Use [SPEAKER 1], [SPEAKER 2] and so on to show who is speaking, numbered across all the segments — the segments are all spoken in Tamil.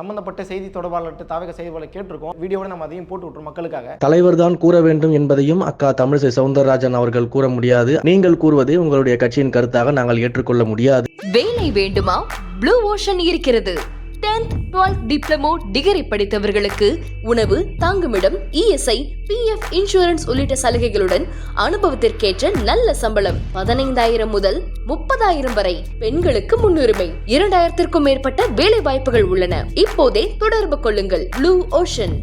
[SPEAKER 1] சம்பந்தப்பட்ட செய்தி தொடர்பாளர்கிட்ட தாவக செய்திகளை கேட்டிருக்கோம். வீடியோவோட நம்ம அதையும் போட்டு விட்டுரும் மக்களுக்காக.
[SPEAKER 2] தலைவர் தான் கூற வேண்டும் என்பதையும் அக்கா தமிழிசை சவுந்தரராஜன் அவர்கள் கூற முடியாது. நீங்கள் கூறுவதை உங்களுடைய கட்சியின் கருத்தாக நாங்கள் ஏற்றுக்கொள்ள முடியாது.
[SPEAKER 3] வேலை வேண்டுமா? ப்ளூ ஓஷன் இருக்கிறது. 10th 12th டிப்ளமோ டிகிரி படித்தவர்களுக்கு உணவு தங்குமிடம் இஎஸ்ஐ பிஎஃப் இன்சூரன்ஸ் உள்ளிட்ட சலுகைகளுடன் அனுபவத்திற்கேற்ற நல்ல சம்பளம். பதினைந்தாயிரம் முதல் முப்பதாயிரம் வரை பெண்களுக்கு முன்னுரிமை. இரண்டாயிரத்திற்கும் மேற்பட்ட வேலை வாய்ப்புகள் உள்ளன. இப்போதே தொடர்பு கொள்ளுங்கள். ப்ளூ ஓஷன்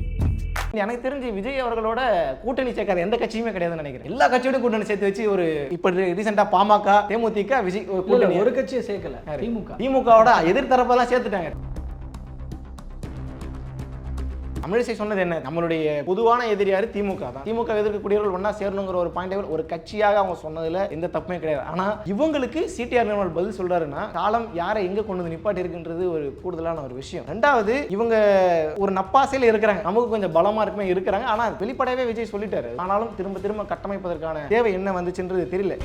[SPEAKER 1] எனக்கு தெரிஞ்சு விஜய் அவர்களோட கூட்டணி சேர்க்காத எந்த கட்சியுமே கிடையாதுன்னு நினைக்கிறேன். எல்லா கட்சியோட கூட்டணி சேர்த்து வச்சு ஒரு இப்ப ரீசெண்டா பாமக தேமுதிக விஜய் ஒரு
[SPEAKER 4] இல்ல,
[SPEAKER 1] கூட்டணி.
[SPEAKER 4] ஒரு கட்சியை சேர்க்கல. திமுக.
[SPEAKER 1] திமுகவோட எதிர்த்தரப்பெல்லாம் சேர்த்துட்டாங்க. தமிழிசை சொன்னது என்ன? நம்மளுடைய பொதுவான எதிரியாரு திமுக தான். திமுக எதிர்க்கக்கூடியவர்கள் ஒன்னா சேரணுங்கிற ஒரு பாயிண்ட் ஒரு கட்சியாக அவங்க சொன்னதுல எந்த தப்புமே கிடையாது. ஆனா இவங்களுக்கு சிடிஆர் நிர்மல் பதில் சொல்றாருன்னா காலம் யாரை எங்க கொண்டு வந்து நிப்பாட்டி இருக்குன்றது ஒரு கூடுதலான ஒரு விஷயம். ரெண்டாவது இவங்க ஒரு நப்பாசையில் இருக்கிறாங்க. நமக்கு கொஞ்சம் பலமா இருக்குமே இருக்கிறாங்க. ஆனா வெளிப்படையவே விஜய் சொல்லிட்டாரு. ஆனாலும் திரும்ப திரும்ப கட்டமைப்பதற்கான தேவை என்ன வந்துச்சுன்றது தெரியல.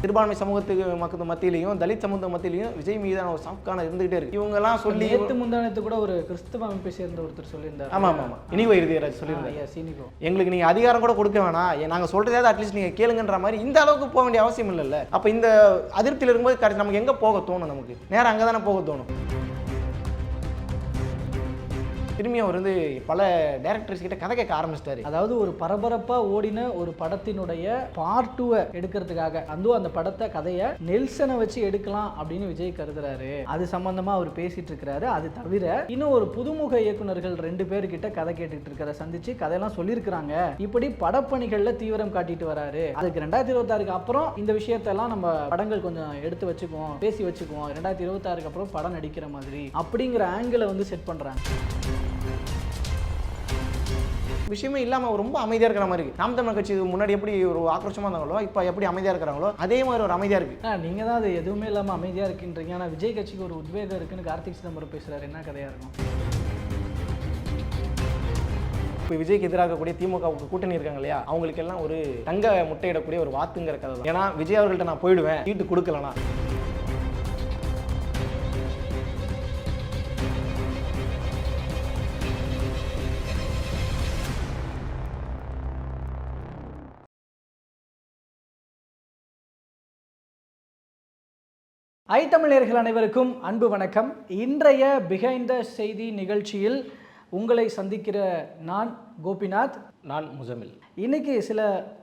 [SPEAKER 1] சிறுபான்மை சமூகத்துக்கு மக்கள் மத்தியிலையும் தலித் சமூக மத்தியிலையும் விஜய் மீதான ஒரு சாப்கான இருந்துகிட்டே இருக்கு. இவங்க எல்லாம் சொல்லி
[SPEAKER 4] நேத்து முந்தானத்து கூட ஒரு கிறிஸ்தவ அமைப்பை சேர்ந்த ஒருத்தர் சொல்லியிருந்தார்.
[SPEAKER 1] ஆமா ஆமா ஆமா. இனிவோ இறுதியராஜ் சொல்லியிருந்தாரு.
[SPEAKER 4] சீனிகோ
[SPEAKER 1] எங்களுக்கு நீங்க அதிகாரம் கூட கொடுக்க வேணாம். ஏ, நாங்க சொல்றதையாவது அட்லீஸ்ட் நீங்க கேளுங்கன்ற மாதிரி இந்த அளவுக்கு போக வேண்டிய அவசியம் இல்லைல்ல. அப்ப இந்த அதிருப்தியில் இருக்கும்போது கரெக்ட் நமக்கு எங்க போக தோணும் நமக்கு? நேரம் அங்கே தானே போக தோணும். திரும்பி அவர் வந்து பல டேரக்டர்ஸ் கிட்ட கதை கேட்க ஆரம்பிச்சிட்டாரு.
[SPEAKER 4] அதாவது ஒரு பரபரப்பா ஓடின ஒரு படத்தினுடைய பார்ட் டூவை எடுக்கிறதுக்காக. அந்த அந்த படத்தை கதையை நெல்சனை வச்சு எடுக்கலாம் அப்படின்னு விஜய் கருதுறாரு. அது சம்பந்தமா அவர் பேசிட்டு இருக்கிறாரு. அது தவிர இன்னும் ஒரு புதுமுக இயக்குனர்கள் ரெண்டு பேர்கிட்ட கதை கேட்டுட்டு இருக்கிற சந்திச்சு கதையெல்லாம் சொல்லியிருக்கிறாங்க. இப்படி படப்பணிகள்ல தீவிரம் காட்டிட்டு வராரு. அதுக்கு ரெண்டாயிரத்தி இருபத்தாறுக்கு அப்புறம் இந்த விஷயத்தெல்லாம் நம்ம படங்கள் கொஞ்சம் எடுத்து வச்சுக்குவோம் பேசி வச்சுக்குவோம். ரெண்டாயிரத்தி இருபத்தாறுக்கு அப்புறம் படம் நடிக்கிற மாதிரி அப்படிங்கிற ஆங்கிளை வந்து செட் பண்றாங்க.
[SPEAKER 1] விஷயமே இல்லாம அவர் ரொம்ப அமைதியா இருக்கிற மாதிரி இருக்கு. நாம் தமிழ் கட்சி முன்னாடி எப்படி ஒரு ஆக்ரோஷமா இருந்தாங்களோ இப்போ எப்படி அமைதியா இருக்கிறாங்களோ அதே மாதிரி ஒரு அமைதியா இருக்கு.
[SPEAKER 4] ஆ, நீங்க தான் அது எதுவுமே இல்லாம அமைதியா இருக்கின்றீங்க. ஆனா விஜய் கட்சிக்கு ஒரு உத்வேகம் இருக்குன்னு கார்த்திக் சிதம்பரம் பேசுறாரு. என்ன கதையா இருக்கும்?
[SPEAKER 1] இப்போ விஜய்க்கு எதிராக இருக்கக்கூடிய திமுகவுக்கு கூட்டணி இருக்காங்க இல்லையா? அவங்களுக்கு எல்லாம் ஒரு தங்க முட்டையிடக்கூடிய ஒரு வாத்துங்கிற கதை தான். ஏன்னா விஜய் அவர்கள்ட்ட நான் போயிடுவேன் சீட்டு கொடுக்கலனா
[SPEAKER 4] ஐ தமிழர்கள் அனைவருக்கும் அன்பு வணக்கம். இன்றைய பிஹைண்ட் த செய்தி நிகழ்ச்சியில் உங்களை சந்திக்கிற நான் கோபிநாத்.
[SPEAKER 1] நான் முசமில்.
[SPEAKER 4] இன்னைக்கு சில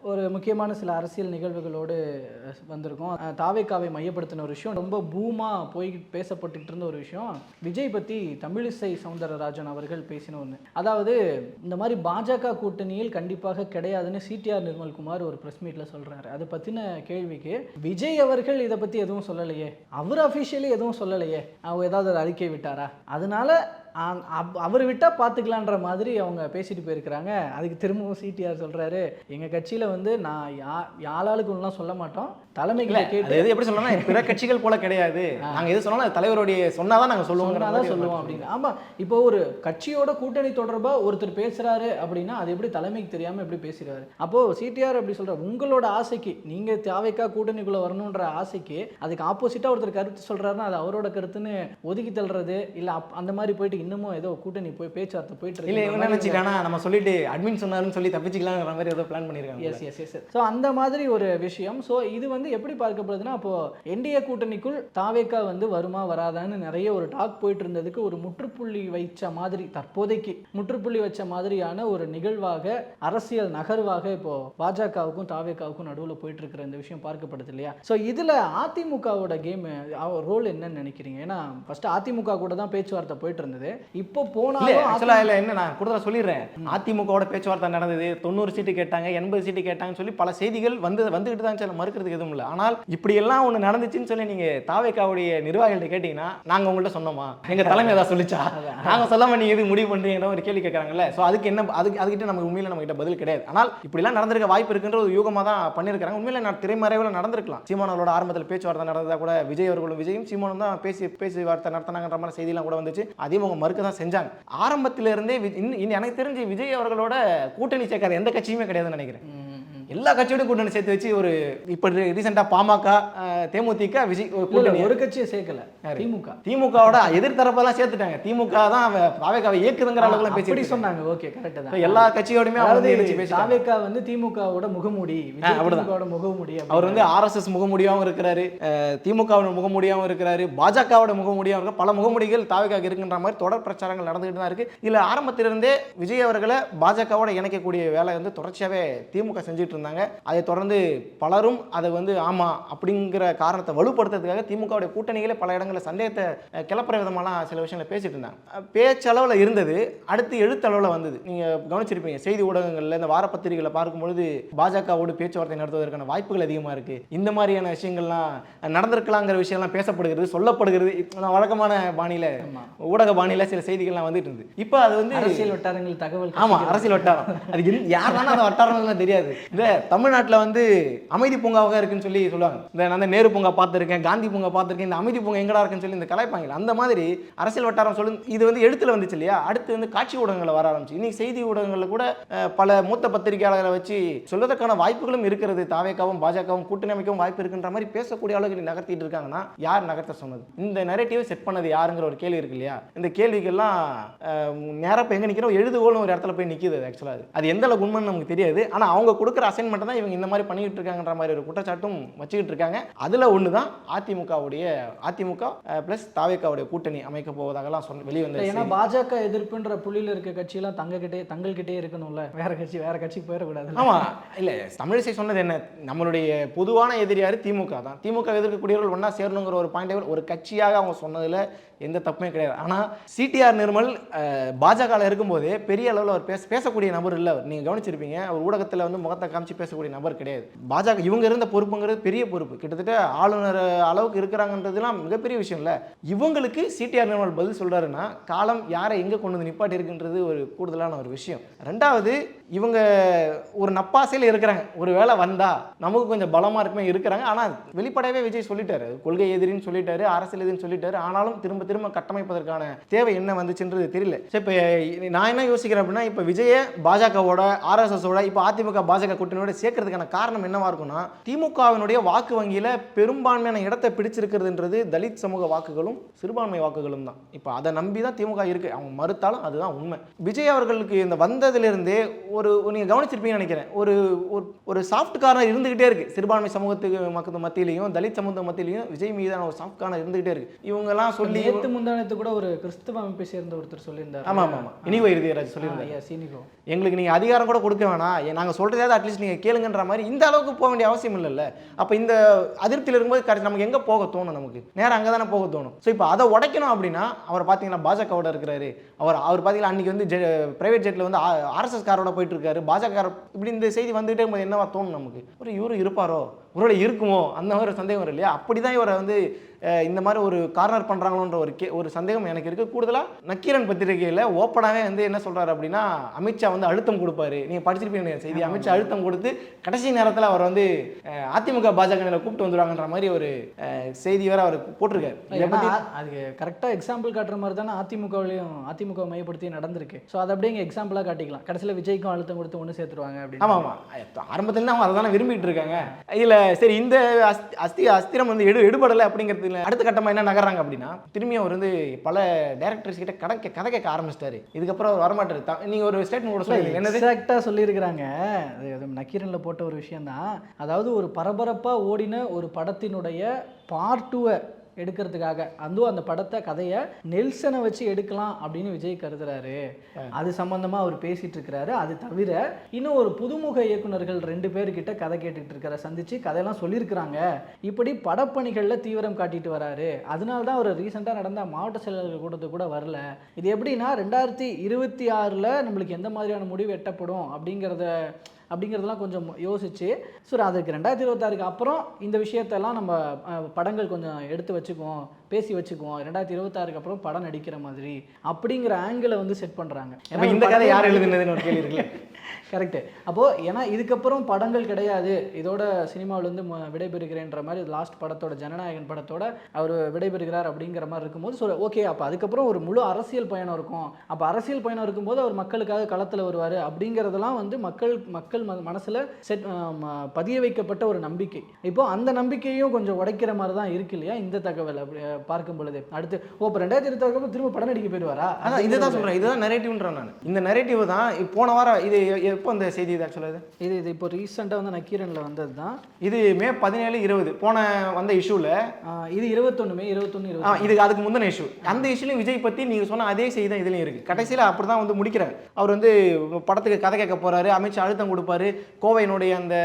[SPEAKER 4] ஒரு முக்கியமான சில அரசியல் நிகழ்வுகளோடு வந்திருக்கோம். தாவேக்காவை மையப்படுத்தின ஒரு விஷயம் ரொம்ப பூமா போய் பேசப்பட்டுக்கிட்டு இருந்த ஒரு விஷயம். விஜய் பற்றி தமிழிசை சவுந்தரராஜன் அவர்கள் பேசின ஒன்று அதாவது இந்த மாதிரி பாஜக கூட்டணியில் கண்டிப்பாக கிடையாதுன்னு சிடிஆர் நிர்மல்குமார் ஒரு ப்ரெஸ் மீட்டில் சொல்கிறாரு அதை பற்றின கேள்விக்கு விஜய் அவர்கள் இதை பற்றி எதுவும் சொல்லலையே? அவர் அஃபிஷியலி எதுவும் சொல்லலையே? அவர் ஏதாவது ஒரு அறிக்கை விட்டாரா? அதனால அவர் விட்டா பார்த்துக்கலான்ற மாதிரி அவங்க பேசிட்டு போயிருக்கிறாங்க. அதுக்கு திரும்பவும் சிடிஆர் சொல்றாரு. எங்க கட்சியில வந்து நான் யா யாளாளுக்கு ஒன்றும் சொல்ல மாட்டோம். தலைமைகளை கேட்டு
[SPEAKER 1] எது எப்படி சொல்லணும்னா பிற கட்சிகள் போல கிடையாது. நாங்க எது சொன்னாலும் தலைவருடைய சொன்னாதான் நாங்க சொல்லுவோங்கிற
[SPEAKER 4] சொன்னாதான்
[SPEAKER 1] மாதிரி
[SPEAKER 4] சொல்லுவோம் அப்படின்னு. ஆமா இப்போ ஒரு கட்சியோட கூட்டணி தொடர்பா ஒருத்தர் பேசுறாரு அப்படின்னா அது எப்படி தலைமைக்கு தெரியாம எப்படி பேசுறாரு? அப்போ சிடிஆர் அப்படி சொல்ற உங்களோட ஆசைக்கு நீங்க தேவைக்கா கூட்டணிக்குள்ள வரணுன்ற ஆசைக்கு அதுக்கு ஆப்போசிட்டா ஒருத்தர் கருத்து சொல்றாருன்னா அது அவரோட கருத்துன்னு ஒதுக்கி தள்ளுறது இல்ல அப்- அந்த மாதிரி போயிட்டு இன்னமும் ஏதோ கூட்டணி போய் பேச்சுவார்த்தை போயிட்டு
[SPEAKER 1] இல்ல என்ன நினைச்சிட்டானா நம்ம சொல்லிட்டு அட்மின் சொன்னாருன்னு சொல்லி தப்பிச்சுக்கலாங்கிற மாதிரி ஏதோ பிளான் பண்ணிருக்காங்க.
[SPEAKER 4] எஸ் எஸ் எஸ் ஸோ அந்த மாதிரி ஒரு விஷயம். ஸோ இது வந்து எப்படி பார்க்கப்படுதுன்னா அப்போ என்டிஏ கூட்டணிக்குள் தாவேக்கா வந்து வருமா வராதான்னு நிறைய ஒரு டாக் போயிட்டு இருந்ததுக்கு ஒரு முற்றுப்புள்ளி வைச்ச மாதிரி தற்போதைக்கு முற்றுப்புள்ளி வச்ச மாதிரியான ஒரு நிகழ்வாக அரசியல் நகர்வாக இப்போ பாஜகவுக்கும் தாவேக்காவுக்கும் நடுவில் போயிட்டு இருக்கிற இந்த விஷயம் பார்க்கப்படுது இல்லையா? ஸோ இதில் அதிமுகவோட கேம் ரோல் என்னன்னு நினைக்கிறீங்க? ஏன்னா ஃபர்ஸ்ட் அதிமுக கூட தான் பேச்சுவார்த்தை போயிட்டு இருந்தது. இப்போ போனாலும்
[SPEAKER 1] ஆக்சுவலா இல்ல என்ன நான் கூடுதலா சொல்லிடுறேன். அதிமுகவோட பேச்சுவார்த்தை நடந்தது தொண்ணூறு சீட்டு கேட்டாங்க எண்பது சீட்டு கேட்டாங்கன்னு சொல்லி பல செய்திகள் வந்து வந்துகிட்டு தான் சில மறுக்கிறதுக்கு எதுவும் இல்லை. ஆனால் இப்படி எல்லாம் ஒண்ணு நடந்துச்சுன்னு சொல்லி நீங்க தாவேக்காவுடைய நிர்வாகிகள்ட்ட கேட்டீங்கன்னா நாங்க உங்கள்ட்ட சொன்னோமா? எங்க தலைமை ஏதாவது சொல்லிச்சா? நாங்க சொல்லாம நீங்க எது முடிவு பண்றீங்கன்ற ஒரு கேள்வி கேட்கறாங்கல்ல. சோ அதுக்கு என்ன அதுக்கு அதுக்கிட்ட நமக்கு உண்மையில நம்ம கிட்ட பதில் கிடையாது. ஆனால் இப்படிலாம் நடந்திருக்க வாய்ப்பு இருக்குன்ற ஒரு யூகமா தான் பண்ணியிருக்காங்க உண்மையில நான் திரைமறைவில் நடந்திருக்கலாம். சீமானவர்களோட ஆரம்பத்தில் பேச்சுவார்த்தை நடந்ததா கூட விஜய் அவர்களும் விஜயும் சீமானும் தான் பேசி பேசி வார்த்தை நடத்தினாங்கன்ற மாதிரி செய்திலாம் கூட வந்துச்சு. அவங்க மறுக்க தான் செஞ்சாங்க. ஆரம்பத்திலிருந்தே இன்னும் எனக்கு தெரிஞ்சு விஜய் அவர்களோட கூட்டணி சேர்க்காத எந்த கட்சியுமே கிடையாதுன்னு நினைக்கிறேன். எல்லா கட்சியோட கூட்டணி சேர்த்து வச்சு ஒரு இப்போ ரீசெண்டாக பாமக தேமுதிக விஜய் கூட்டணி
[SPEAKER 4] ஒரு கட்சியை சேர்க்கல. திமுக.
[SPEAKER 1] திமுகவோட எதிர்த்தரப்பெல்லாம் சேர்த்துட்டாங்க. திமுக தான் தாவேக்காவை இயக்குதுங்கிற அளவுக்கு
[SPEAKER 4] அப்படி
[SPEAKER 1] பேசி
[SPEAKER 4] சொன்னாங்க. ஓகே கரெக்ட்
[SPEAKER 1] இப்ப
[SPEAKER 4] தான்
[SPEAKER 1] எல்லா கட்சியோடையுமே
[SPEAKER 4] அதாவது தாவேக்கா வந்து திமுகவோட முகமூடி. திமுகவோட முகமூடி
[SPEAKER 1] அவர் வந்து ஆர்எஸ்எஸ் முகமூடியாகவும் இருக்கிறாரு. திமுகவோட முகமூடியாகவும் இருக்கிறாரு. பாஜகவோட முகமூடியாகவும் இருக்க பல முகமூடிகள் தாவேக்காக இருக்குன்ற மாதிரி தொடர் பிரச்சாரங்கள் நடந்துகிட்டு தான் இருக்கு. இதுல ஆரம்பத்திலிருந்தே விஜய் அவர்களை பாஜகவோட இணைக்கக்கூடிய வேலை வந்து தொடர்ச்சியாவே திமுக செஞ்சுட்டு இருந்தாங்க அதை தொடர்ந்து பலரும் அதை வந்து ஆமா அப்படிங்கிற காரணத்தை வலுப்படுத்துறதுக்காக திமுகவுடைய கூட்டணிகளே பல இடங்களில் சந்தேகத்தை கிளப்புற விதமாலாம் சில விஷயங்களை பேசிட்டு இருந்தாங்க. பேச்சளவில் இருந்தது. அடுத்து எழுத்தளவில் வந்தது. நீங்க கவனிச்சிருப்பீங்க செய்தி ஊடகங்கள்ல இந்த வாரப்பத்திரிகைகளை பார்க்கும்பொழுது பாஜகவோடு பேச்சுவார்த்தை நடத்துவதற்கான வாய்ப்புகள் அதிகமாக இருக்கு. இந்த மாதிரியான விஷயங்கள்லாம் நடந்திருக்கலாங்கிற விஷயம்லாம் பேசப்படுகிறது சொல்லப்படுகிறது. வழக்கமான பாணியில. ஊடக பாணியில சில செய்திகள்லாம் வந்துட்டு இருந்து இப்போ அது வந்து
[SPEAKER 4] அரசியல் வட்டாரங்கள் தகவல்
[SPEAKER 1] ஆமா
[SPEAKER 4] கசிக்கிறது.
[SPEAKER 1] அரசியல் வட்டாரம். அது யார் தானே அந்த வட்டாரம்லாம் தெரியாது. இந்த தமிழ்நாட்டுல வந்து அமைதி பூங்காவாக இருக்குன்னு சொல்லி சொல்லுவாங்க. இந்த நான் நேரு பூங்கா பார்த்துருக்கேன் காந்தி பூங்கா பார்த்துருக்கேன் இந்த அமைதி பூங்கா எங்கடா இருக்குன்னு சொல்லி இந்த கலாய்ப்பாங்க அந்த மாதிரி அரசியல் வட்டாரம் சொல்லு இது வந்து எழுத்துல வந்துச்சு இல்லையா? அடுத்து வந்து காட்சி ஊடகங்களை வர ஆரம்பிச்சு. இன்னைக்கு செய்தி ஊடகங்களில் கூட பல மூத்த பத்திரிகையாளர்களை வச்சு சொல்வதற்கான வாய்ப்புகளும் இருக்கிறது. தாவேக்காவும் பாஜகவும் கூட்டணி அமைக்கவும் வாய்ப்பு இருக்குன்ற மாதிரி பேசக்கூடிய அளவுக்கு நகர்த்திட்டு இருக்காங்கன்னா யார் நகர்த்த சொன்னது? இந்த நெரேட்டிவை செட் பண்ணது யாருங்கிற ஒரு கேள்வி இருக்கு இல்லையா? இந்த கேள்விக்கெல்லாம் நேரம் இப்போ எங்கே நிற்கிறோம் எழுதுகோள்னு ஒரு இடத்துல போய் நிற்கிது ஆக்சுவலாக அது. அது எந்த அளவுக்கு உண்மைன்னு நமக்கு தெரியாது. ஆனால் அவங்க கொடுக்குற அசைன்மெண்ட் தான் இவங்க இந்த மாதிரி பண்ணிக்கிட்டு இருக்காங்கன்ற மாதிரி ஒரு குற்றச்சாட்டும் வச்சுக்கிட்டு இருக்காங்க அதில் ஒன்று தான் அதிமுகவுடைய அதிமுக ப்ளஸ் தாவேக்காவுடைய கூட்டணி அமைக்க போவதாகலாம் சொன்ன வெளியே
[SPEAKER 4] இல்ல, ஏன்னா
[SPEAKER 1] வந்த
[SPEAKER 4] பாஜக எதிர்ப்புன்ற புள்ளியில இருக்க கட்சியெல்லாம் தங்ககிட்டே தங்கள்கிட்டே இருக்கணும்ல. வேற கட்சி வேற கட்சிக்கு போயிடக்கூடாது
[SPEAKER 1] ஆமா இல்ல தமிழிசை சொன்னது என்ன? நம்மளுடைய பொதுவான எதிரியாரு திமுக தான். திமுக எதிர்க்கக்கூடியவர்கள் ஒண்ணா சேரணுங்கிற ஒரு பாயிண்ட் ஒரு கட்சியாக அவங்க சொன்னதுல எந்த தப்புமே கிடையாது. ஆனா சிடிஆர் நிர்மல் பாஜகவில் இருக்கும்போதே பெரிய அளவில் அவர் பேச பேசக்கூடிய நபர் இல்லை அவர். நீங்க கவனிச்சிருப்பீங்க அவர் ஊடகத்துல வந்து முகத்தை காமிச்சு பேசக்கூடிய நபர் கிடையாது. பாஜக இவங்க இருந்த பொறுப்புங்கிறது பெரிய பொறுப்பு. கிட்டத்தட்ட ஆளுநர் அளவுக்கு இருக்கிறாங்கன்றதுலாம் மிகப்பெரிய விஷயம் இல்லை. இவங்களுக்கு சிடிஆர் நிர்மல் பதில் சொல்றாருன்னா காலம் யாரை எங்கே கொண்டு வந்து நிப்பாட்டி இருக்குன்றது ஒரு கூடுதலான ஒரு விஷயம். ரெண்டாவது இவங்க ஒரு நப்பாசையில் இருக்கிறாங்க. ஒரு வேளை வந்தா நமக்கு கொஞ்சம் பலமா இருக்குமே இருக்கிறாங்க. ஆனா வெளிப்படையாவே விஜய் சொல்லிட்டாரு. கொள்கை எதிரின்னு சொல்லிட்டாரு அரசியல் எதிரின்னு சொல்லிட்டாரு. ஆனாலும் திரும்ப திரும்ப கட்டமைப்பதற்கான தேவை என்ன வந்துச்சுன்றது தெரியல. சரி இப்போ நான் என்ன யோசிக்கிறேன் அப்படின்னா இப்போ விஜய பாஜகவோட ஆர்எஸ்எஸோட இப்போ அதிமுக பாஜக கூட்டணியோட சேர்க்கறதுக்கான காரணம் என்னவா இருக்கும்னா திமுகவினுடைய வாக்கு வங்கியில பெரும்பான்மையான இடத்தை பிடிச்சிருக்கிறதுன்றது தலித் சமூக வாக்குகளும் சிறுபான்மை வாக்குகளும் தான். இப்போ அதை நம்பி தான் திமுக இருக்கு. அவங்க மறுத்தாலும் அதுதான் உண்மை. விஜய் அவர்களுக்கு இந்த வந்ததிலிருந்தே ஒரு நீங்க கவனிச்சிருப்பீங்கன்னு நினைக்கிறேன். ஒரு ஒரு- சாஃப்ட் கார்னர் இருந்துகிட்டே இருக்கு. சிறுபான்மை சமூகத்துக்கு மக்கள் மத்தியிலையும் தலித் சமூக மத்தியிலையும் விஜய் மீதான ஒரு சாஃப்ட் கார்னர் இருந்துகிட்டே இருக்கு. இவங்கெல்லாம் சொல்லி
[SPEAKER 4] நேத்து முந்தானத்து கூட ஒரு கிறிஸ்தவ அமைப்பை சேர்ந்த ஒருத்தர் சொல்லியிருந்தார்.
[SPEAKER 1] ஆமா ஆமா ஆமா. இனிவோ இறுதியராஜ் சொல்லியிருந்தாரு. எங்களுக்கு நீங்கள் அதிகாரம் கூட கொடுக்க வேணாம். நாங்க சொல்கிறதாவது அட்லீஸ்ட் நீங்கள் கேளுங்கன்ற மாதிரி இந்த அளவுக்கு போக வேண்டிய அவசியம் இல்லைல்ல. அப்போ இந்த அதிருப்தியில் இருக்கும்போது கரெக்ட் நமக்கு எங்கே போக தோணும் நமக்கு? நேரம் அங்கே தானே போக தோணும். ஸோ இப்போ அதை உடைக்கணும் அப்படின்னா அவர் பார்த்தீங்கன்னா பாஜகவோட இருக்கிறாரு. அவர் அவர் பார்த்தீங்கன்னா அன்றைக்கி வந்து பிரைவேட் ஜெட்டில் வந்து ஆர்எஸ்எஸ் காரோட போயிட்டு இருக்காரு. பாஜக இப்படி இந்த செய்தி வந்துகிட்டே போது என்னவா தோணும் நமக்கு? ஒரு இவரும் இருப்பாரோ? ஒருவேளை இருக்குமோ? அந்த மாதிரி ஒரு சந்தேகம் வரும் இல்லையா அப்படி தான் இவரை வந்து இந்த மாதிரி ஒரு கார்னர் பண்ணுறாங்களோன்ற ஒரு கே ஒரு சந்தேகம் எனக்கு இருக்குது கூடுதலாக நக்கீரன் பத்திரிகையில் ஓப்பனாகவே வந்து என்ன சொல்கிறாரு அப்படின்னா அமித்ஷா வந்து அழுத்தம் கொடுப்பாரு. நீங்கள் படிச்சிருப்பீங்க செய்தி? அமித்ஷா அழுத்தம் கொடுத்து கடைசி நேரத்தில் அவர் வந்து அதிமுக பாஜக கூப்பிட்டு வந்துடுவாங்கன்ற மாதிரி ஒரு செய்தி வேற அவர் போட்டிருக்காரு.
[SPEAKER 4] அதுக்கு கரெக்டாக எக்ஸாம்பிள் காட்டுற மாதிரி தானே அதிமுகவிலையும் அதிமுக மையப்படுத்தி நடந்திருக்கு. ஸோ அதை அப்படியே இங்கே எக்ஸாம்பிளாக காட்டிக்கலாம். கடைசியில் விஜய்க்கும் அழுத்தம் கொடுத்து ஒன்று சேர்த்துருவாங்க அப்படின்னு.
[SPEAKER 1] ஆமாம் ஆமாம் ஆரம்பத்துல அவங்க அதை தானே விரும்பிட்டு இருக்காங்க. இதில் சரி இந்த அஸ்தி அஸ்தி அஸ்திரம் வந்து எடு எடுபடலை அப்படிங்கிறதுல அடுத்த கட்டமாக என்ன நகர்றாங்க அப்படின்னா திரும்பி அவர் வந்து பல டேரக்டர்ஸ் கிட்ட கதை கே- கதை கேட்க ஆரம்பிச்சிட்டாரு. இதுக்கப்புறம் அவர் வரமாட்டாரு. நீங்க ஒரு ஸ்டேட்மெண்ட் கூட சொல்லுங்க. என்னது?
[SPEAKER 4] எக்ஸாக்டாக சொல்லியிருக்கிறாங்க. நக்கீரனில் போட்ட ஒரு விஷயம்தான். அதாவது ஒரு பரபரப்பாக ஓடின ஒரு படத்தினுடைய பார்ட் டூவை எடுக்கிறதுக்காக. அதுவும் அந்த படத்தை கதையை நெல்சனை வச்சு எடுக்கலாம் அப்படின்னு விஜய் கருதுறாரு. அது சம்பந்தமா அவர் பேசிட்டு இருக்கிறாரு அது தவிர இன்னும் ஒரு புதுமுக இயக்குனர்கள் ரெண்டு பேர்கிட்ட கதை கேட்டுட்டு இருக்கிற சந்திச்சு கதையெல்லாம் சொல்லியிருக்கிறாங்க. இப்படி படப்பணிகளில் தீவிரம் காட்டிட்டு வராரு. அதனால தான் அவர் ரீசெண்டாக நடந்த மாவட்ட செயலாளர்கள் கூட்டத்துக்கு கூட வரல. இது எப்படின்னா ரெண்டாயிரத்தி இருபத்தி ஆறில் நம்மளுக்கு எந்த மாதிரியான முடிவு எட்டப்படும் அப்படிங்கிறத அப்படிங்கிறதெல்லாம் கொஞ்சம் யோசிச்சு ஸோ அதுக்கு ரெண்டாயிரத்தி இருபத்தாறுக்கு அப்புறம் இந்த விஷயத்தெல்லாம் நம்ம படங்கள் கொஞ்சம் எடுத்து வச்சுக்குவோம் பேசி வச்சுக்குவோம். ரெண்டாயிரத்தி இருபத்தாறுக்கு அப்புறம் படம் நடிக்கிற மாதிரி அப்படிங்கிற ஆங்கிளை வந்து செட் பண்ணுறாங்க
[SPEAKER 1] இந்த கதை யார் எழுதுனதுன்னு ஒரு கேள்வி இருக்குல்ல.
[SPEAKER 4] கரெக்டு. அப்போது ஏன்னா இதுக்கப்புறம் படங்கள் கிடையாது. இதோட சினிமாவிலேருந்து விடைபெறுகிறேன்ற மாதிரி லாஸ்ட் படத்தோட ஜனநாயகன் படத்தோட அவர் விடைபெறுகிறார் அப்படிங்கிற மாதிரி இருக்கும்போது ஸோ ஓகே அப்போ அதுக்கப்புறம் ஒரு முழு அரசியல் பயணம் இருக்கும். அப்போ அரசியல் பயணம் இருக்கும்போது அவர் மக்களுக்காக களத்தில் வருவார். அப்படிங்கிறதெல்லாம் வந்து மக்கள் மக்கள் மனசில் செட் பதிய வைக்கப்பட்ட ஒரு நம்பிக்கை. இப்போ அந்த நம்பிக்கையும் கொஞ்சம் உடைக்கிற மாதிரி தான் இருக்கு இல்லையா இந்த தகவல்? அப்படி பார்க்கும் பொழுது. அடுத்து ஓ இப்போ ரெண்டாயிரத்தி இருபத்தி திரும்ப படம் நடிக்க போயிடுவாரா?
[SPEAKER 1] அதான் இதுதான் சொல்றேன். இதுதான் நெரேட்டிவ்ன்றேன் நான். இந்த நெரேட்டிவ் தான் போன வாரம் இது எப்போ இந்த செய்தி இது ஆக்சுவலாக இது?
[SPEAKER 4] இது இது இப்போ ரீசெண்டாக வந்து நக்கீரனில் வந்தது தான்.
[SPEAKER 1] இது மே பதினேழு இருபது. போன வந்த இஷ்யூல
[SPEAKER 4] ஆஹ் இது இருபத்தொன்று மே இருபத்தொன்று
[SPEAKER 1] ஆ
[SPEAKER 4] இருபத்தி
[SPEAKER 1] இது அதுக்கு முந்தின இஷ்யூ அந்த இஷ்யூலையும் விஜய் பத்தி நீங்க சொன்ன அதே செய்தி தான் இதுலயும் இருக்கு. கடைசியில அப்படிதான் வந்து முடிக்கிறார். அவர் வந்து படத்துக்கு கதை கேட்க போறாரு அமைச்சு அழுத்தம் கொடுப்பாரு கோவையினுடைய அந்த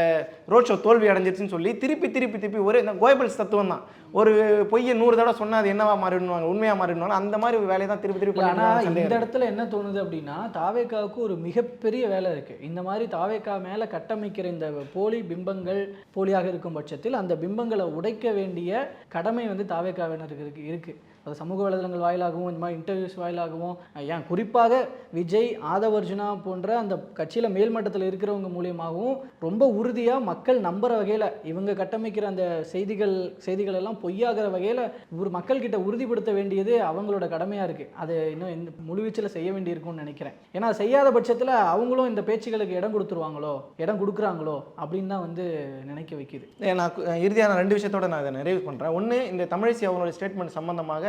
[SPEAKER 1] ரோட் ஷோ தோல்வி அடைஞ்சிருச்சுன்னு சொல்லி திருப்பி திருப்பி திருப்பி ஒரு இந்த கோயபல்ஸ் தத்துவம் தான் ஒரு பொய்யை நூறு தடவை சொன்னா அது என்னவா மாறிடுவாங்க உண்மையா மாறிடுவாங்க அந்த மாதிரி வேலையை தான் திருப்பி திருப்பி
[SPEAKER 4] ஆனால் இந்த இடத்துல என்ன தோணுது அப்படின்னா தாவேக்காவுக்கு ஒரு மிகப்பெரிய வேலை இருக்கு. இந்த மாதிரி தாவேக்கா மேலே கட்டமைக்கிற இந்த போலி பிம்பங்கள் போலியாக இருக்கும் பட்சத்தில் அந்த பிம்பங்களை உடைக்க வேண்டிய கடமை வந்து தாவேக்காவினருக்கு இருக்கு இருக்கு. அது சமூக வலைதளங்கள் வாயிலாகவும் இந்த மாதிரி இன்டர்வியூஸ் வாயிலாகவும் ஏன் குறிப்பாக விஜய் ஆதவர்ஜுனா போன்ற அந்த கட்சியில் மேல்மட்டத்தில் இருக்கிறவங்க மூலியமாகவும் ரொம்ப உறுதியாக மக்கள் நம்புகிற வகையில் இவங்க கட்டமைக்கிற அந்த செய்திகள் செய்திகள் எல்லாம் பொய்யாகிற வகையில் ஒரு மக்கள்கிட்ட உறுதிப்படுத்த வேண்டியது அவங்களோட கடமையாக இருக்குது அது இன்னும் இந்த முழுவீச்சில் செய்ய வேண்டியிருக்கும்னு நினைக்கிறேன். ஏன்னா செய்யாத பட்சத்தில் அவங்களும் இந்த பேச்சுகளுக்கு இடம் கொடுத்துருவாங்களோ இடம் கொடுக்குறாங்களோ அப்படின்னு தான் வந்து நினைக்க வைக்குது.
[SPEAKER 1] நான் இறுதியான நான் ரெண்டு விஷயத்தோட நான் அதை நிறைவு பண்ணுறேன் ஒன்று இந்த தமிழிசை அவங்களோட ஸ்டேட்மெண்ட் சம்பந்தமாக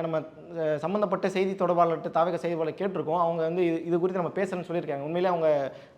[SPEAKER 1] நம்ம சம்மந்தப்பட்ட செய்தி தொடர்பாளர்கிட்ட தாவக செய்தியாளர் கேட்டிருக்கோம். அவங்க வந்து இது இது குறித்து நம்ம பேசணும்னு சொல்லியிருக்காங்க. உண்மையிலே அவங்க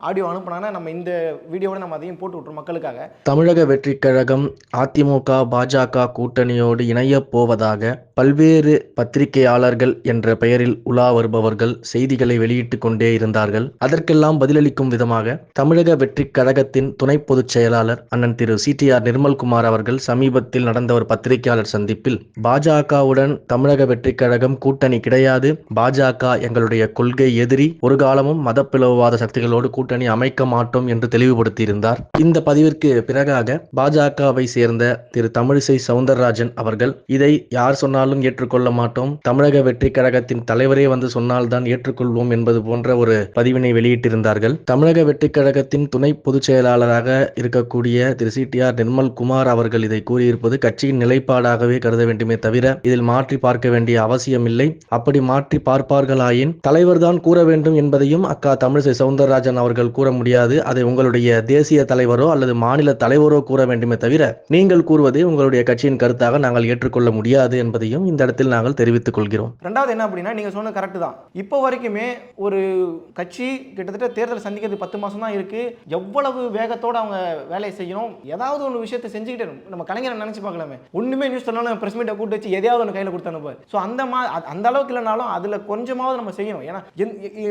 [SPEAKER 1] ஆடியோ அனுப்புனாங்கன்னா நம்ம இந்த வீடியோவோட நம்ம அதையும் போட்டு விட்டுரும் மக்களுக்காக.
[SPEAKER 2] தமிழக வெற்றி கழகம் அதிமுக பாஜக கூட்டணியோடு இணையப் போவதாக பல்வேறு பத்திரிகையாளர்கள் என்ற பெயரில் உலா வருபவர்கள் செய்திகளை வெளியிட்டு கொண்டே இருந்தார்கள். அதற்கெல்லாம் பதிலளிக்கும் விதமாக தமிழக வெற்றி கழகத்தின் துணை பொதுச் செயலாளர் அண்ணன் திரு சிடிஆர் நிர்மல்குமார் அவர்கள் சமீபத்தில் நடந்த ஒரு பத்திரிகையாளர் சந்திப்பில் பாஜகவுடன் தமிழக வெற்றிக் கழகம் கூட்டணி கிடையாது. பாஜக எங்களுடைய கொள்கை எதிரி. ஒரு காலமும் மதப்பிளவுவாத சக்திகளோடு கூட்டணி அமைக்க மாட்டோம் என்று தெளிவுபடுத்தியிருந்தார். இந்த பதிவிற்கு பிறகாக பாஜகவை சேர்ந்த திரு தமிழிசை சவுந்தரராஜன் அவர்கள் இதை யார் சொன்னாலும் ஏற்றுக்கொள்ள மாட்டோம். தமிழக வெற்றிக் கழகத்தின் தலைவரே வந்து சொன்னால்தான் ஏற்றுக்கொள்வோம் என்பது போன்ற ஒரு பதிவினை வெளியிட்டிருந்தார்கள். தமிழக வெற்றிக் கழகத்தின் துணை பொதுச் செயலாளராக இருக்கக்கூடிய திரு சிடிஆர் நிர்மல் குமார் அவர்கள் இதை கூறியிருப்பது கட்சியின் நிலைப்பாடாகவே கருத வேண்டுமே தவிர இதில் மாற்றி பார்க்க வேண்டிய அவசியமில்லை. அப்படி மாற்றி பார்ப்பார்களாயின் தலைவர்தான் கூற வேண்டும் என்பதையும் அக்கா தமிழிசை சவுந்தரராஜன் அவர்கள் கூற முடியாது. அதை உங்களுடைய தேசிய தலைவரோ அல்லது மாநில தலைவரோ கூற வேண்டுமே தவிர நீங்கள் கூறுவதை உங்களுடைய கட்சியின் கருத்தாக நாங்கள் ஏற்றுக்கொள்ள முடியாது என்பதையும் இந்த இடத்தில் நாங்கள் தெரிவித்துக் கொள்கிறோம்.
[SPEAKER 1] ரெண்டாவது என்ன அப்படின்னா நீங்க சொன்னது கரெக்ட் தான். இப்போ வரைக்குமே ஒரு கட்சி கிட்டத்தட்ட தேர்தல் சந்திக்கிறது பத்து மாசம் தான் இருக்கு. எவ்வளவு வேகத்தோட அவங்க வேலையை செய்யணும் ஏதாவது ஒரு விஷயத்தை செஞ்சுக்கிட்டே நம்ம கலைஞரை நினைச்சு பார்க்கலாமே. ஒண்ணுமே நியூஸ் சொன்னாலும் பிரஸ் மீட்டை கூட்டு வச்சு எதையாவது ஒன்று கையில் கொடுத்து அனுப்புவார் ஸோ அந்த மா அ- அந்த அளவுக்கு இல்லைனாலும் அதில் கொஞ்சமாவது நம்ம செய்யணும். ஏன்னா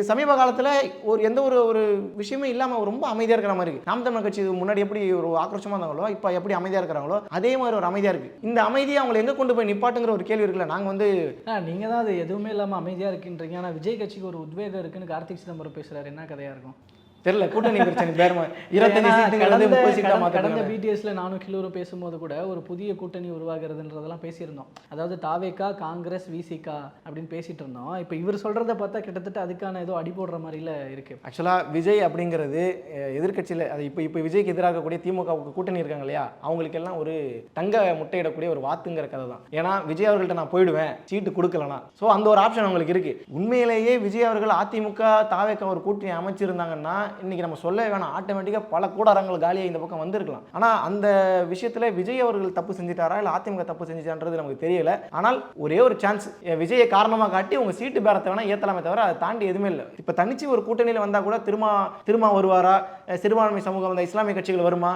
[SPEAKER 1] சமீப காலத்தில் ஒரு எந்த ஒரு ஒரு விஷயமே இல்லாமல் ரொம்ப அமைதியாக இருக்கிற மாதிரி இருக்கு. நாம் தமிழ் கட்சி முன்னாடி எப்படி ஒரு ஆக்ரோஷமாக இருந்தாங்களோ இப்போ எப்படி அமைதியாக இருக்கிறாங்களோ அதே மாதிரி ஒரு அமைதியாக இருக்கு. இந்த அமைதியை அவங்களை எங்கே கொண்டு போய் நிப்பாட்டுங்கிற ஒரு கேள்வி இருக்குல்ல நாங்கள் வந்து
[SPEAKER 4] ஆ நீங்கள் தான் அது எதுவுமே இல்லாமல் அமைதியாக இருக்குன்றீங்க. ஆனால் விஜய் கட்சிக்கு ஒரு உத்வேகம் இருக்குன்னு கார்த்திக் சிதம்பரம் பேசுகிறார் என்ன கதையாக இருக்கும்?
[SPEAKER 1] தெரியல கூட்டணி பிரச்சனை பேருமா இருபத்தஞ்சு சீட்டுங்கிறது
[SPEAKER 4] கடந்த
[SPEAKER 1] முப்பது
[SPEAKER 4] கடந்த- பிடிஎஸ்ல நானும் கிலூரும் பேசும்போது கூட ஒரு புதிய கூட்டணி உருவாகிறதுன்றதெல்லாம் பேசியிருந்தோம். அதாவது தாவேக்கா காங்கிரஸ் விசிகா அப்படின்னு பேசிட்டு இருந்தோம். இப்போ இவர் சொல்றத பார்த்தா கிட்டத்தட்ட அதுக்கான ஏதோ அடி போடுற மாதிரில இருக்கு.
[SPEAKER 1] ஆக்சுவலா விஜய் அப்படிங்கிறது அஹ், எதிர்க்கட்சியில அது இப்போ இப்போ விஜய்க்கு எதிராக இருக்கக்கூடிய திமுகவுக்கு கூட்டணி இருக்காங்க இல்லையா? அவங்களுக்கு எல்லாம் ஒரு தங்க முட்டையிடக்கூடிய ஒரு வாத்துங்கிற கதை தான். ஏன்னா விஜய் அவர்கள்ட்ட நான் போயிடுவேன் சீட்டு கொடுக்கலனா ஸோ அந்த ஒரு ஆப்ஷன் அவங்களுக்கு இருக்கு. உண்மையிலேயே விஜய் அவர்கள் அதிமுக தாவேக்கா ஒரு கூட்டணி அமைச்சிருந்தாங்கன்னா இன்னைக்கு நம்ம சொல்ல வேணாம். ஆட்டோமேட்டிக்காக பல கூடாரங்கள் காலியாக இந்த பக்கம் வந்திருக்கலாம். ஆனால் அந்த விஷயத்தில் விஜய் அவர்கள் தப்பு செஞ்சிட்டாரா? இல்லை அதிமுக தப்பு செஞ்சிட்டான்றது நமக்கு தெரியல. ஆனால் ஒரே ஒரு சான்ஸ் விஜயை காரணமாக காட்டி உங்கள் சீட்டு பேரத்தை வேணால் ஏற்றலாமே தவிர அதை தாண்டி எதுவுமே இல்லை. இப்போ தனிச்சு ஒரு கூட்டணியில் வந்தால் கூட திருமா திருமா வருவாரா? சிறுபான்மை சமூகம் அந்த இஸ்லாமிய கட்சிகள் வருமா?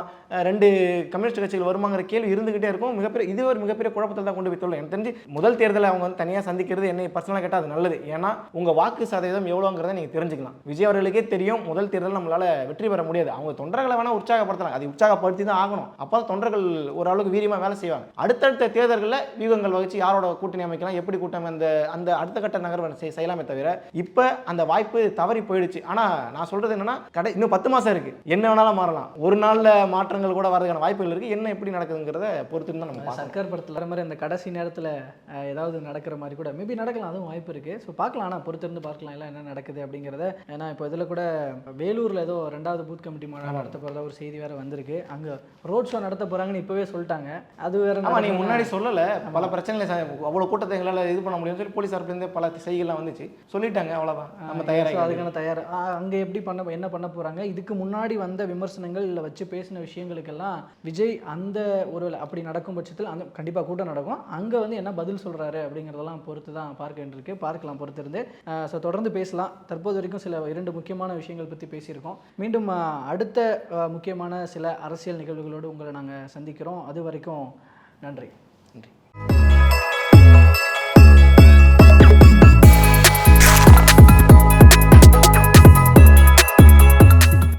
[SPEAKER 1] ரெண்டு கம்யூனிஸ்ட் கட்சிகள் வருமாங்கிற கேள்வி இருந்துகிட்டே இருக்கும். மிகப்பெரிய இது ஒரு மிகப்பெரிய குழப்பத்தில் தான் கொண்டு போய் தொல்லை எனக்கு தெரிஞ்சு முதல் தேர்தலை அவங்க வந்து தனியாக சந்திக்கிறது என்னை பர்சனலாக கேட்டால் அது நல்லது. ஏன்னா உங்கள் வாக்கு சதவீதம் எவ்வளோங்கிறத நீங்கள் தெரிஞ்சுக்கலாம். விஜய் அவர்களுக்கே தெரியும் முதல் தேர்தல் நம்மளால வெற்றி பெற முடியாது. அவங்க தொண்டர்களை வேணா உற்சாகப்படுத்தலாம். அதை உற்சாகப்படுத்தி தான் ஆகணும். அப்போ தொண்டர்கள் ஓரளவுக்கு வீரியமாக வேலை செய்வாங்க. அடுத்தடுத்த தேர்தல்களில் வியூகங்கள் வச்சு யாரோட கூட்டணி அமைக்கலாம் எப்படி கூட்டணி அந்த அந்த அடுத்த கட்ட நகர்வு செய்- செய்யலாமே தவிர இப்போ அந்த வாய்ப்பு தவறி போயிடுச்சு. ஆனால் நான் சொல்றது என்னன்னா கடை இன்னும் பத்து மாசம் இருக்கு. என்ன வேணாலும் மாறலாம். ஒரு நாள்ல மாற்றங்கள் கூட வரதுக்கான வாய்ப்புகள் இருக்கு. என்ன எப்படி நடக்குதுங்கிறத பொறுத்து தான் நம்ம
[SPEAKER 4] சர்க்கார் படத்தில் வர மாதிரி அந்த கடைசி நேரத்தில் ஏதாவது நடக்கிற மாதிரி கூட மேபி நடக்கலாம். அதுவும் வாய்ப்பு இருக்குது ஸோ பார்க்கலாம். ஆனால் பொறுத்திருந்து பார்க்கலாம். எல்லாம் என்ன நடக்குது அப்படிங்கிறத. ஏன்னா இப்போ இதில் கூட வேலு வேலூரில் ஏதோ ரெண்டாவது பூத் கமிட்டி மாநாடு நடத்த போகிறதா ஒரு செய்தி வேறு வந்திருக்கு. அங்கே ரோட் ஷோ நடத்த போகிறாங்கன்னு இப்போவே சொல்லிட்டாங்க. அது வேற
[SPEAKER 1] ஆமா நீங்க
[SPEAKER 4] நடக்குமா?
[SPEAKER 1] முன்னாடி சொல்லல. பல பிரச்சனைகளை அவ்வளவு கூட்டத்தை எங்களால இது பண்ண முடியும்னு சொல்லி போலீஸ் தரப்புலேருந்து பல செய்திகள்லாம் வந்துச்சு. சொல்லிட்டாங்க அவ்வளவுதான். நம்ம தயாராக
[SPEAKER 4] அதுக்கான தயார் அங்க எப்படி பண்ண என்ன பண்ண போறாங்க? இதுக்கு முன்னாடி வந்த விமர்சனங்கள் இல்லை வச்சு பேசின விஷயங்களுக்கெல்லாம் விஜய் அந்த ஒரு அப்படி நடக்கும் பட்சத்தில் அந்த கண்டிப்பா கூட்டம் நடக்கும். அங்க வந்து என்ன பதில் சொல்றாரு அப்படிங்கிறதெல்லாம் பொறுத்து தான் பார்க்க வேண்டியிருக்கு. பார்க்கலாம் பொறுத்து இருந்து ஸோ தொடர்ந்து பேசலாம். தற்போது வரைக்கும் சில இரண்டு முக்கியமான விஷயங்கள் பற்றி பேசியிருக்கோம். மீண்டும் அடுத்த முக்கியமான சில அரசியல் நிகழ்வுகளோடு உங்களை நாங்கள் சந்திக்கிறோம். அது வரைக்கும் நன்றி.
[SPEAKER 1] நன்றி.